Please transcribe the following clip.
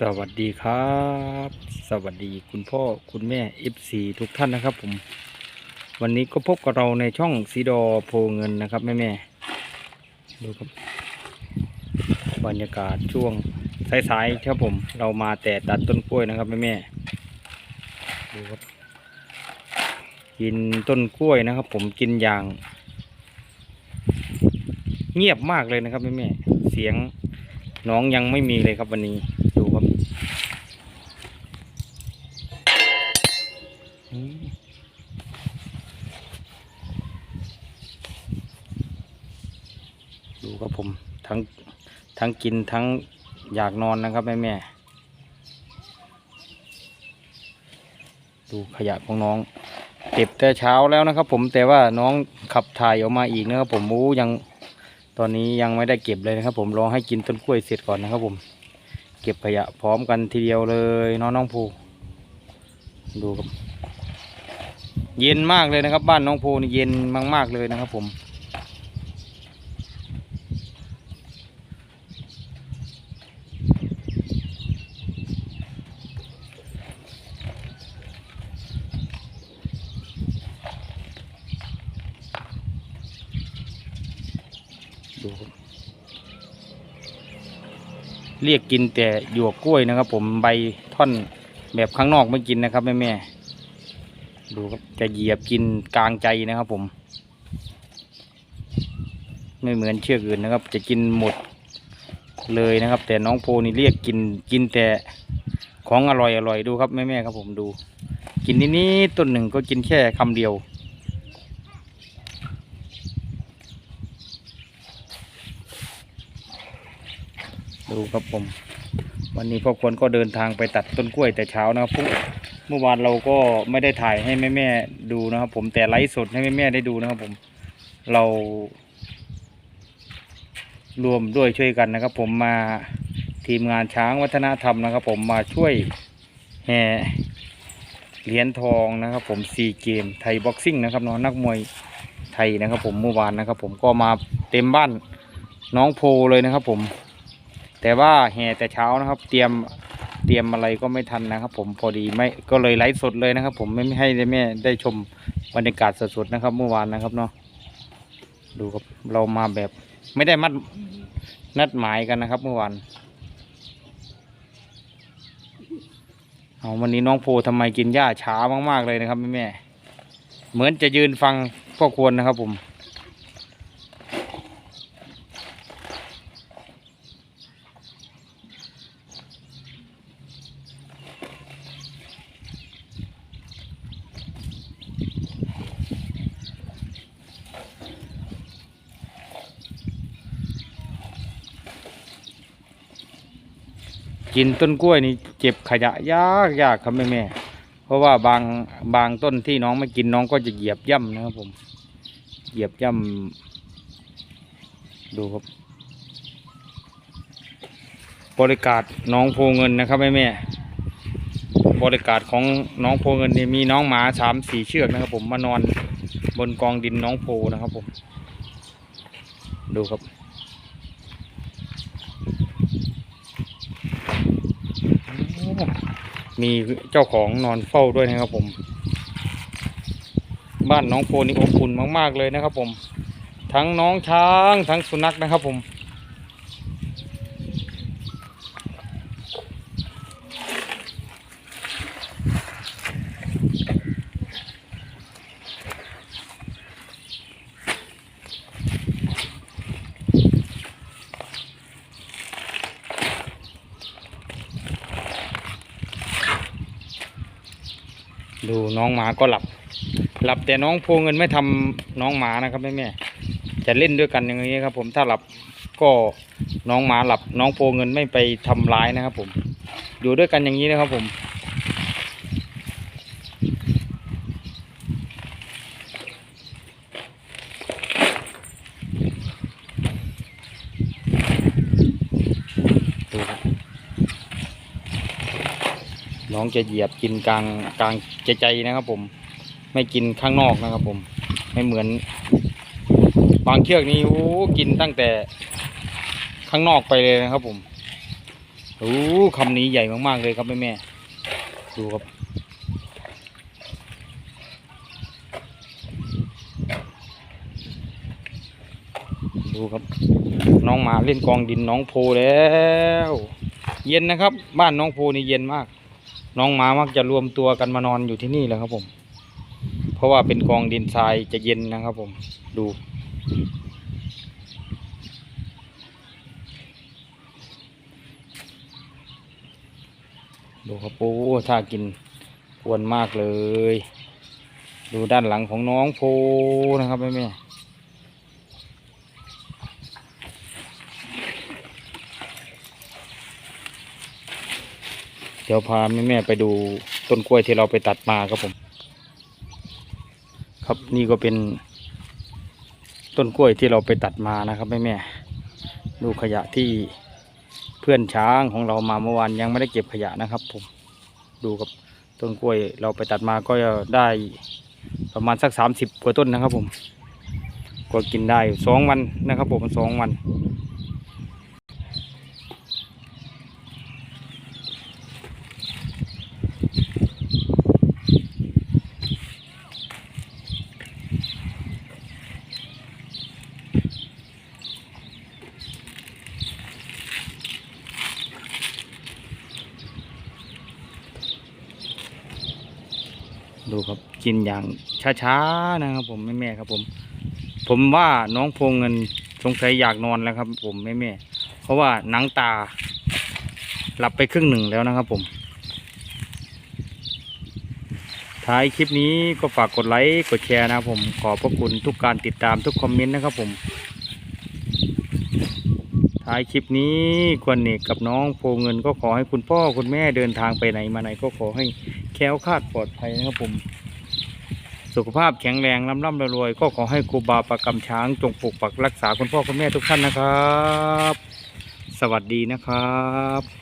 สวัสดีครับ สวัสดีคุณพ่อคุณแม่ FC ทุกท่านนะครับผม วันนี้ก็พบกับเราในช่องสีดอโพเงินนะครับแม่แม่ดูครับบรรยากาศช่วงสายๆครับผม เรามาแต่ตัดต้นกล้วยนะครับแม่แม่ดูครับ กินต้นกล้วยนะครับ ผมกินอย่าง เงียบมากเลยนะครับแม่แม่เสียงน้องยังไม่มีเลยครับวันนี้ดูครับดูครับผมทั้งทั้งกินทั้งอยากนอนนะครับแม่แม่ดูขยะของน้อง เก็บแต่เช้าแล้วนะครับ ผมแต่ว่าน้องขับถ่ายออกมาอีกนะครับ ผมโอ้ยังตอนนี้ยังไม่ได้เก็บเลยนะครับ ผมรอให้กินต้นกล้วยเสร็จก่อนนะครับ ผม เก็บขยะพร้อมกันทีเดียวเลยน้องน้องภูดูครับเย็นมากเลยนะครับ บ้านน้องภูนี่เย็นมากๆเลยนะครับ ผม เรียกกินแต่หยวกกล้วยนะครับ ผมใบท่อนแบบข้างนอกไม่กินนะครับแม่แม่ดูครับจะเหยียบกินกลางใจนะครับ ผม ไม่เหมือนเชือกอื่นนะครับ จะกินหมดเลยนะครับ แต่น้องโพนี่เรียกกินกินแต่ของอร่อยอร่อยดูครับแม่แม่ครับ ผมดู กินนิดๆต้นหนึ่งก็กินแค่คำเดียว ดูครับผม วันนี้พ่อควรก็เดินทางไปตัดต้นกล้วยแต่เช้านะครับพรุ่งเมื่อวานเราก็ไม่ได้ถ่ายให้แม่ๆดูนะครับ ผมแต่ไลฟ์สดให้แม่ๆได้ดูนะครับ ผมเรา รวมด้วยช่วยกันนะครับ ผมมาทีมงานช้างวัฒนธรรมนะครับ ผมมาช่วยแห่เหรียญทองนะครับ ผมซีเกมไทยบ็อกซิ่งนะครับน้องนักมวยไทยนะครับ ผมเมื่อวานนะครับ ผมก็มาเต็มบ้านน้องโพเลยนะครับ ผม แต่ว่าแห่แต่เช้านะครับ เตรียมเตรียมอะไรก็ไม่ทันนะครับ ผมพอดีไม่ก็เลยไลฟ์สดเลยนะครับ ผมไม่ให้แม่ได้ชมบรรยากาศสดๆนะครับ เมื่อวานนะครับเนาะดูครับเรามาแบบไม่ได้มัดนัดหมายกันนะครับ เมื่อวานเอาวันนี้น้องโพทำไมกินหญ้าช้ามากๆเลยนะครับแม่แม่เหมือนจะยืนฟังพ่อควรนะครับผม กินต้นกล้วยนี่เก็บขยะยากยากครับแม่แม่เพราะว่าบางบางต้นที่น้องไม่กินน้องก็จะเหยียบย่ำนะครับผมเหยียบย่ำดูครับบริการน้องโพเงินนะครับแม่แม่บริการของน้องโพเงินนี่มีน้องหมาสามสี่เชือกนะครับ ผมมานอนบนกองดินน้องโพนะครับผม ดูครับ มีเจ้าของนอนเฝ้าด้วยนะครับผม บ้านน้องโพนี่อบอุ่นมาก ๆ เลยนะครับผม ทั้งน้องช้างทั้งสุนัขนะครับผม ดูน้องหมาก็หลับ หลับแต่น้องโพเงินไม่ทำน้องหมานะครับแม่แม่จะเล่นด้วยกันอย่างนี้ครับ ผมถ้าหลับก็น้องหมาหลับ น้องโพเงินไม่ไปทำร้ายนะครับ ผม อยู่ด้วยกันอย่างนี้นะครับผม น้องจะเหยียบกินกลางกลางใจๆนะครับ ผม ไม่กินข้างนอกนะครับ ผม ไม่เหมือน บางเชือกนี่โอ้กินตั้งแต่ข้างนอกไปเลยนะครับ ผมโอ้คำนี้ใหญ่มากๆเลยครับแม่แม่ดูครับดูครับ น้องหมาเล่นกองดินน้องโพแล้ว เย็นนะครับ บ้านน้องโพนี่เย็นมาก น้องหมามักจะรวมตัวกันมานอนอยู่ที่นี่แหละครับผม เพราะว่าเป็นกองดินทรายจะเย็นนะครับผม ดู ดูครับโอ้ถ้ากินกวนมากเลย ดูด้านหลังของน้องโพนะครับแม่แม่ ดี๋ยวพาแม่ๆไปดูต้นกล้วยที่เราไปตัดมาครับผม ครับนี่ก็เป็นต้นกล้วยที่เราไปตัดมานะครับแม่แม่ๆดูขยะที่เพื่อนช้างของเรามาเมื่อวานยังไม่ได้เก็บขยะนะครับ ผมดูกับต้นกล้วยเราไปตัดมาก็ได้ประมาณสักสามสิบกว่าต้นนะครับผม ก็กินได้สองวันนะครับผมสองวัน ดูครับกินอย่างช้าๆนะครับ ผมแม่ๆครับ ผม ผมว่าน้องพงเงินสงสัยอยากนอนแล้วครับ ผมแม่ๆเพราะว่าหนังตา หลับไปครึ่งหนึ่งแล้วนะครับ ผม ท้ายคลิปนี้ก็ฝากกดไลค์กดแชร์นะครับผมขอบพระคุณทุกการติดตามทุกคอมเมนต์นะครับ ผมท้ายคลิปนี้ควนเนกกับน้องโพเงินก็ขอให้คุณพ่อคุณแม่เดินทางไปไหนมาไหนก็ขอให้ ล้วคาดปลอดภัยนะครับผม สุขภาพแข็งแรงร่ำร่ำรวยก็ขอให้ครูบาประกำช้าง จงปกปักรักษาคุณพ่อคุณแม่ทุกท่านนะครับ สวัสดีนะครับ